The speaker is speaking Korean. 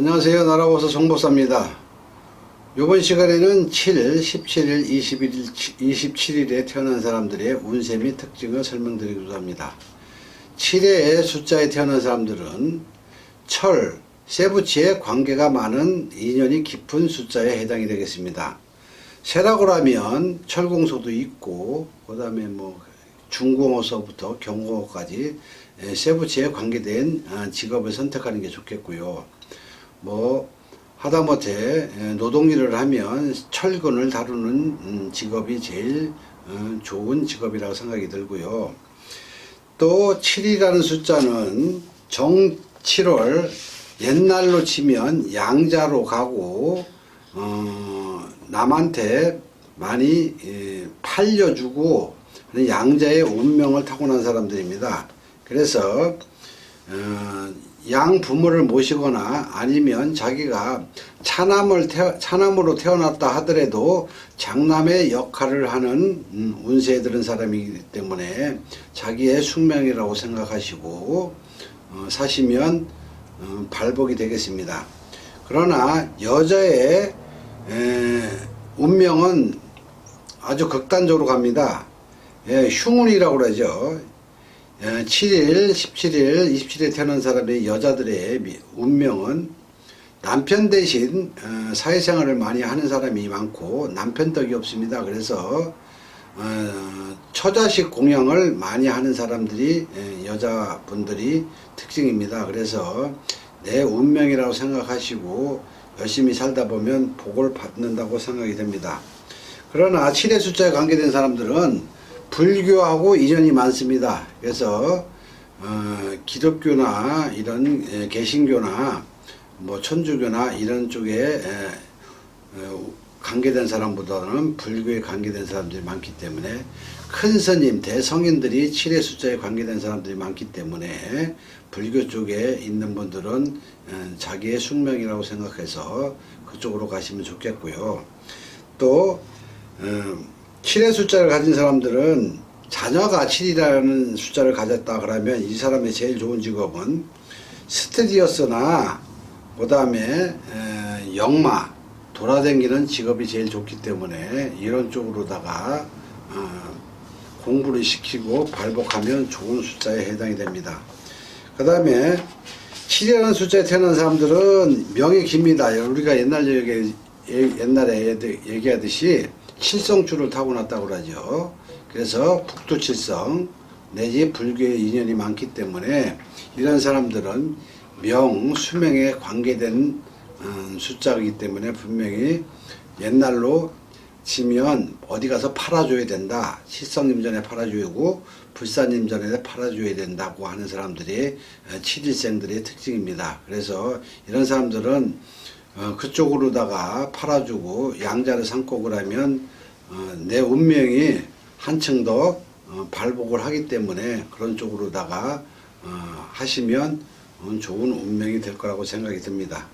나와서 정보사입니다. 이번 시간에는 7, 17일, 21일, 27일에 태어난 사람들의 운세 및 특징을 설명드리고자 합니다. 7의 숫자에 태어난 사람들은 철, 세부치에 관계가 많은 인연이 깊은 숫자에 해당이 되겠습니다. 세라고 하면 철공소도 있고, 그 다음에 뭐 중공어서부터 경공어까지 에, 세부치에 관계된 아, 직업을 선택하는 게 좋겠고요. 뭐 하다못해 에, 노동일을 하면 철근을 다루는 음, 직업이 제일 어, 좋은 직업이라고 생각이 들고요. 또 7이라는 숫자는 정 7월 옛날로 치면 양자로 가고 어, 남한테 많이 예, 팔려주고 양자의 운명을 타고난 사람들입니다. 그래서 어, 양 부모를 모시거나 아니면 자기가 차남을 태어, 차남으로 태어났다 하더라도 장남의 역할을 하는 음, 운세에 들은 사람이기 때문에 자기의 숙명이라고 생각하시고 어, 사시면 어, 발복이 되겠습니다. 그러나 여자의 에, 운명은 아주 극단적으로 갑니다. 예, 흉운이라고 그러죠. 예, 7일, 17일, 27일에 태어난 사람의 여자들의 미- 운명은 남편 대신 어, 사회생활을 많이 하는 사람이 많고 남편 덕이 없습니다. 그래서 어, 처자식 공양을 많이 하는 사람들이 예, 여자분들이 특징입니다. 그래서 내 운명이라고 생각하시고 열심히 살다 보면 복을 받는다고 생각이 됩니다. 그러나 7의 숫자에 관계된 사람들은 불교하고 인연이 많습니다. 그래서 어, 기독교나 이런 에, 개신교나 뭐 천주교나 이런 쪽에 에, 어, 관계된 사람보다는 불교에 관계된 사람들이 많기 때문에 큰 스님, 대성인들이 7의 숫자에 관계된 사람들이 많기 때문에 불교 쪽에 있는 분들은 어, 자기의 숙명이라고 생각해서 그쪽으로 가시면 좋겠고요. 또 어, 7의 숫자를 가진 사람들은 자녀가 7이라는 숫자를 가졌다 그러면 이 사람의 제일 좋은 직업은 스테디어스나 그 다음에 영마 돌아다니는 직업이 제일 좋기 때문에 이런 쪽으로다가 어, 공부를 시키고 발복하면 좋은 숫자에 해당이 됩니다. 그 다음에 7이라는 숫자에 태어난 사람들은 명이 깁니다. 우리가 옛날 얘기, 예- 옛날에 얘기하듯이 칠성줄을 타고났다고 그러죠. 그래서 북두칠성 내지 불교의 인연이 많기 때문에 이런 사람들은 명, 수명에 관계된 음, 숫자이기 때문에 분명히 옛날로 치면 어디 가서 팔아줘야 된다. 칠성님 전에 팔아주고 불사님 전에 팔아줘야 된다고 하는 사람들이 어, 칠일생들의 특징입니다. 그래서 이런 사람들은 어, 그쪽으로다가 팔아주고 양자를 삼고 그러면 어, 내 운명이 한층 더 어, 발복을 하기 때문에 그런 쪽으로다가 어, 하시면 어, 좋은 운명이 될 거라고 생각이 듭니다.